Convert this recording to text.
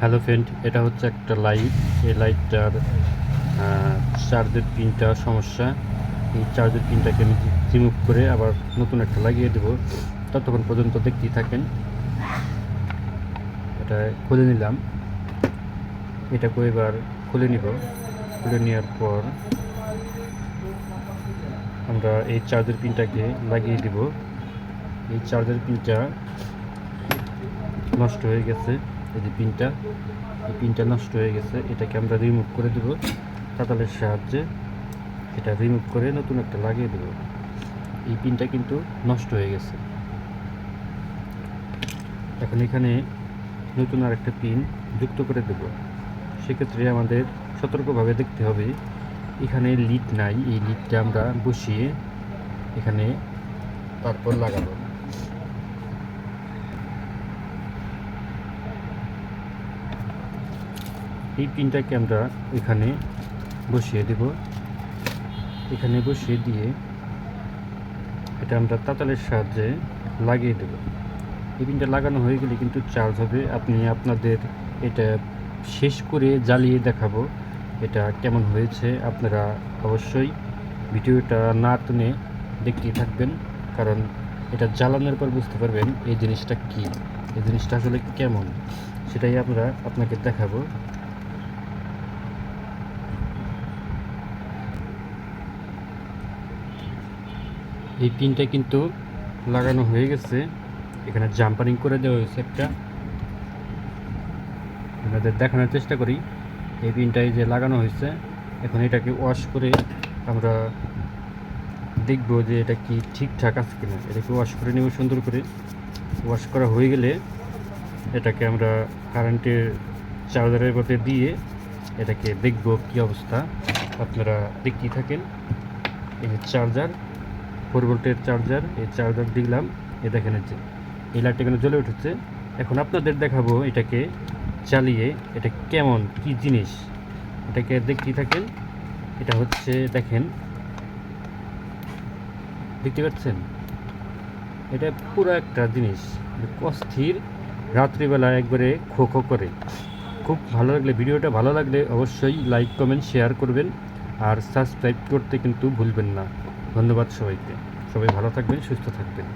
Hello friend এটা হচ্ছে একটা লাইট এই লাইটটার চার্জের পিনটা সমস্যা। এই চার্জের পিনটাকে আমি রিমুভ করে আবার নতুন একটা লাগিয়ে দেবো। ততক্ষণ পর্যন্ত দেখতেই থাকেন। এটা খুলে নিলাম। এটাকে এবার খুলে নিব। খুলে নেওয়ার পর আমরা এই চার্জের পিনটাকে লাগিয়ে দিব। এই চার্জের পিনটা নষ্ট হয়ে গেছে। এই যে পিনটা, এই পিনটা নষ্ট হয়ে গেছে, এটাকে আমরা রিমুভ করে দেব তাতালের সাহায্যে। এটা রিমুভ করে নতুন একটা লাগিয়ে দেব। এই পিনটা কিন্তু নষ্ট হয়ে গেছে। এখন এখানে নতুন আর একটা পিন যুক্ত করে দেব। সেক্ষেত্রে আমাদের সতর্কভাবে দেখতে হবে, এখানে লিড নাই, এই লিডটা আমরা বসিয়ে এখানে তারপর লাগাবো। এই পিনটাকে আমরা এখানে বসিয়ে দেব। এখানে বসিয়ে দিয়ে এটা আমরা তাতালের সাহায্যে লাগিয়ে দেব। এই পিনটা লাগানো হয়ে গেলে কিন্তু চার্জ হবে। আপনি আপনাদের এটা শেষ করে জ্বালিয়ে দেখাবো এটা কেমন হয়েছে। আপনারা অবশ্যই ভিডিওটা না টেনে দেখতেই থাকবেন, কারণ এটা জ্বালানোর পর বুঝতে পারবেন এই জিনিসটা কী, এই জিনিসটা আসলে কেমন, সেটাই আমরা আপনাকে দেখাবো। এই পিনটা কিন্তু লাগানো হয়ে গেছে। এখানে জাম্পারিং করে দেওয়া হয়েছে একটা। আপনাদের দেখানোর চেষ্টা করি। এই পিনটাই যে লাগানো হয়েছে, এখন এটাকে ওয়াশ করে আমরা দেখব যে এটা কি ঠিকঠাক আছে কিনা। এটাকে ওয়াশ করে নেব সুন্দর করে। ওয়াশ করা হয়ে গেলে এটাকে আমরা কারেন্টের চার্জারের মধ্যে দিয়ে এটাকে দেখব কি অবস্থা। আপনারা দেখতেই থাকেন, এই যে চার্জার ফোর ভোল্টের চার্জার, এই চার্জার দিলাম এ দেখেন যে এই লাইটটা এখানে জ্বলে উঠেছে। এখন আপনাদের দেখাবো এটাকে চালিয়ে এটা কেমন, কি জিনিস। এটাকে দেখতেই থাকেন, এটা হচ্ছে দেখেন, দেখতে পাচ্ছেন? এটা পুরো একটা জিনিস অস্থির, রাত্রিবেলা একবারে খো খো করে। খুব ভালো লাগলে, ভিডিওটা ভালো লাগলে অবশ্যই লাইক, কমেন্ট, শেয়ার করবেন। আর সাবস্ক্রাইব করতে কিন্তু ভুলবেন না। ধন্যবাদ সবাইকে। সবাই ভালো থাকবেন সুস্থ থাকবেন।